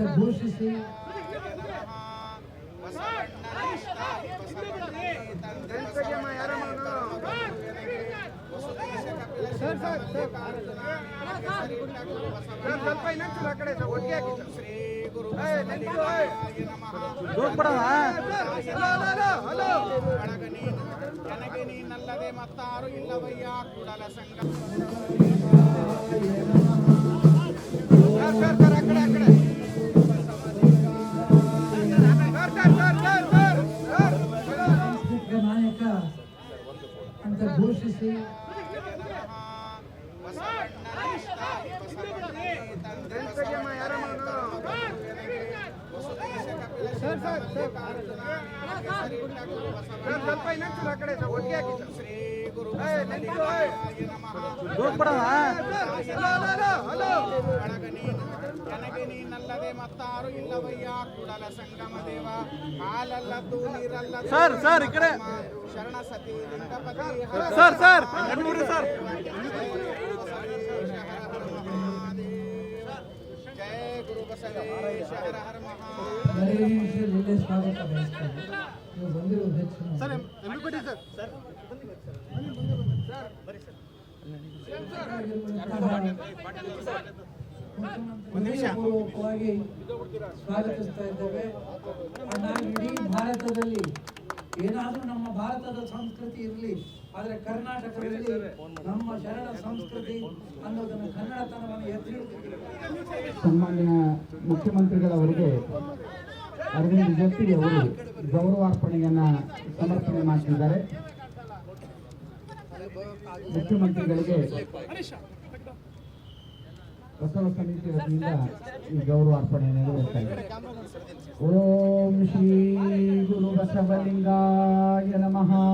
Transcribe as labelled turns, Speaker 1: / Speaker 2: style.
Speaker 1: ಅಂತ ಘೋಷಿಸಿ. ಶ್ರೀ
Speaker 2: ಗುರು ನೀನಲ್ಲದೆ ಮತ್ತಾರು ಇಲ್ಲವಯ್ಯ ಕೂಡಲ
Speaker 1: ಸಂಘ ಏಯ್. ಘೋಷಿಸಿ ಹಲೋ ಹಲೋ
Speaker 2: ನನಗೆ ನೀನಲ್ಲದೆ ಮತ್ತಾರು ಇಲ್ಲವಯ್ಯ ಕೂಡಲ ಸಂಗಮ ದೇವ ಹಾಲಲ್ಲದ್ದು ನೀರಲ್ಲ
Speaker 3: ಸರ್, ಸರ್, ಈ.
Speaker 2: ಶರಣ ಸತಿ
Speaker 3: ಸರ್ ಸರ್ ಸರ್.
Speaker 2: ಜಯ ಗುರು ಬಸವೇಶ ಹರ ಹರ ಮಹಾ
Speaker 3: ಸರ್. ಸರ್
Speaker 4: ಸರ್ ಸ್ವಾಗತಿಸ್ತಾ ಇದ್ದೇವೆ. ಭಾರತದಲ್ಲಿ ಏನಾದರೂ ನಮ್ಮ ಭಾರತದ ಸಂಸ್ಕೃತಿ ಇರಲಿ ಆದರೆ ಕರ್ನಾಟಕದಲ್ಲಿ ನಮ್ಮ ಶರಣ ಸಂಸ್ಕೃತಿ ಅನ್ನೋದನ್ನು ಕನ್ನಡತನವನ್ನು ಎತ್ತಿ
Speaker 5: ಸನ್ಮಾನ್ಯ ಮುಖ್ಯಮಂತ್ರಿಗಳವರಿಗೆ ಅರವಿಂದ್ ಜೋಶಿ ಅವರು ಗೌರವಾರ್ಪಣೆಯನ್ನು ಸಮರ್ಪಣೆ ಮಾಡ್ತಿದ್ದಾರೆ. ಮುಖ್ಯಮಂತ್ರಿಗಳಿಗೆ ಬಸವ ಸಮಿತಿ ವತಿಯಿಂದ ಈ ಗೌರವಾರ್ಪಣೆ ನೆರವೇರ್ತಾ ಇದೆ. ಓಂ ಶ್ರೀ பசவலிங்காய நமஹா.